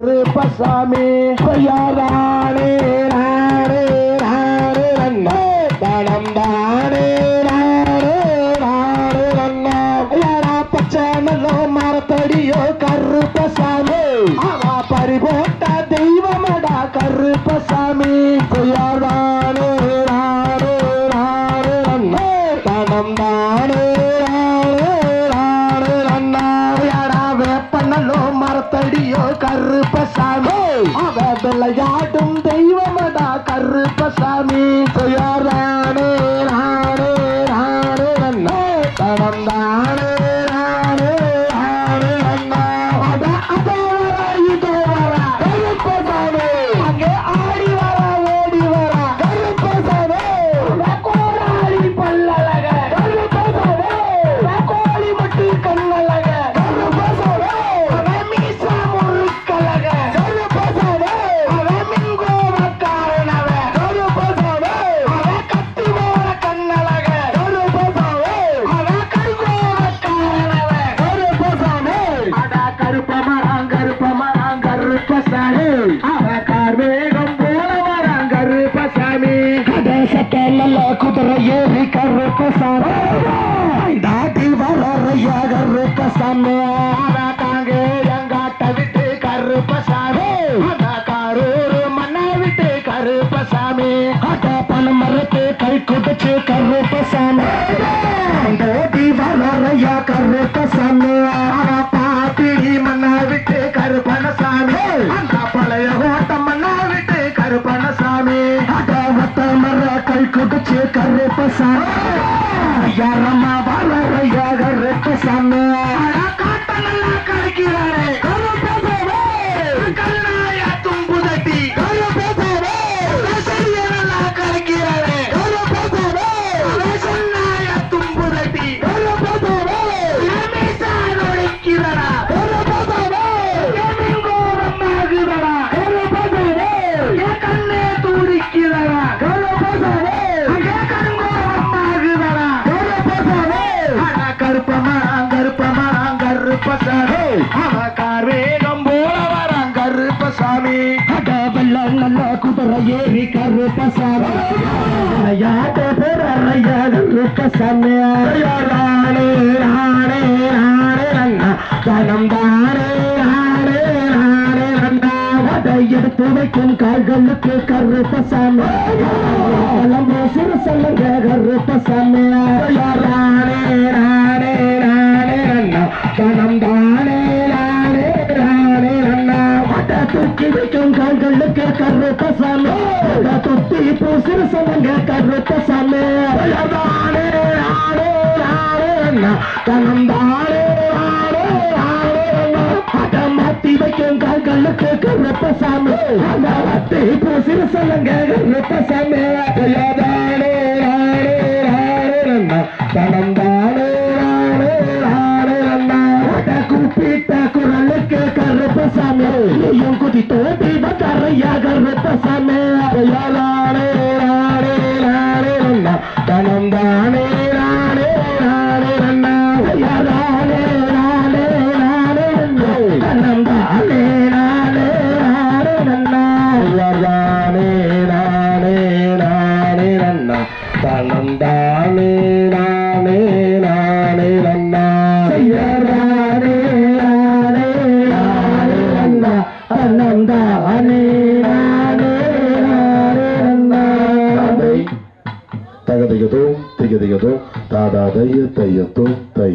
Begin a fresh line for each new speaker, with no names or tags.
பசாமி யாரானே நானே நானே நன்னா தனம் தானே நானே நானே நன்னா யாரா பச்சை நல்லோ மரத்தடியோ கருப்பசாமி. அவா பறிபோட்ட தெய்வமடா கருப்பசாமி. யாரானே நானே நானே நன்னா தனம் தானே நானே நானே யாரா வேப்பனல்லோ மரத்தடி கருப்பசாமி. அவ விளையாடும் தெய்வமடா கருப்பசாமி. யாரானே நானே நானே நன்னா. தனம் கதேசத்தல்ல குதிரை ஏறி கருப்பசாமி சாட்டி வரையா கருப்பசாமி சாங்க எங்காட்ட விட்டு கருப்ப கருப்பசாமி காரூர் மண்ணை விட்டு கருப்பசாமி அட பணம் மறுத்து கை குடிச்சு கரு மர கை குடிச்சு கருப்பசாமி யாரம்மா ஏறி கருப்பசாமி யாட்ட பெறைய கருப்பசாமி யாரே நானே நானே நன்னா தனம் தானே நானே நானே நன்னா அதை எடுத்து வைக்கும் கால்களுக்கு கருப்பசாமி சிறு சொல்லுங்க கருப்பசாமி கிடைக்கும் கண்களுக்கு கருத்த சாமி கருப்பசாமி அதை தொட்டி பூ சிறு சொல்லுங்க கருப்பசாமி யாரானே நானே நானே நன்னா ஆடே ஆடே நானே நானே நன்னா அதை மாத்தி வைக்கும் கால்களுக்கு கருப்பசாமி அந்த வட்டி பூ சிறு கூப்பிட்ட குரலுக்கு கருப்பசாமி நீயும் குதி தோண்டி வந்தாரையா கருப்பசாமி யாரானே
தகதிகதோ திகதிகதோ தாதா தைய தையத்தோ தை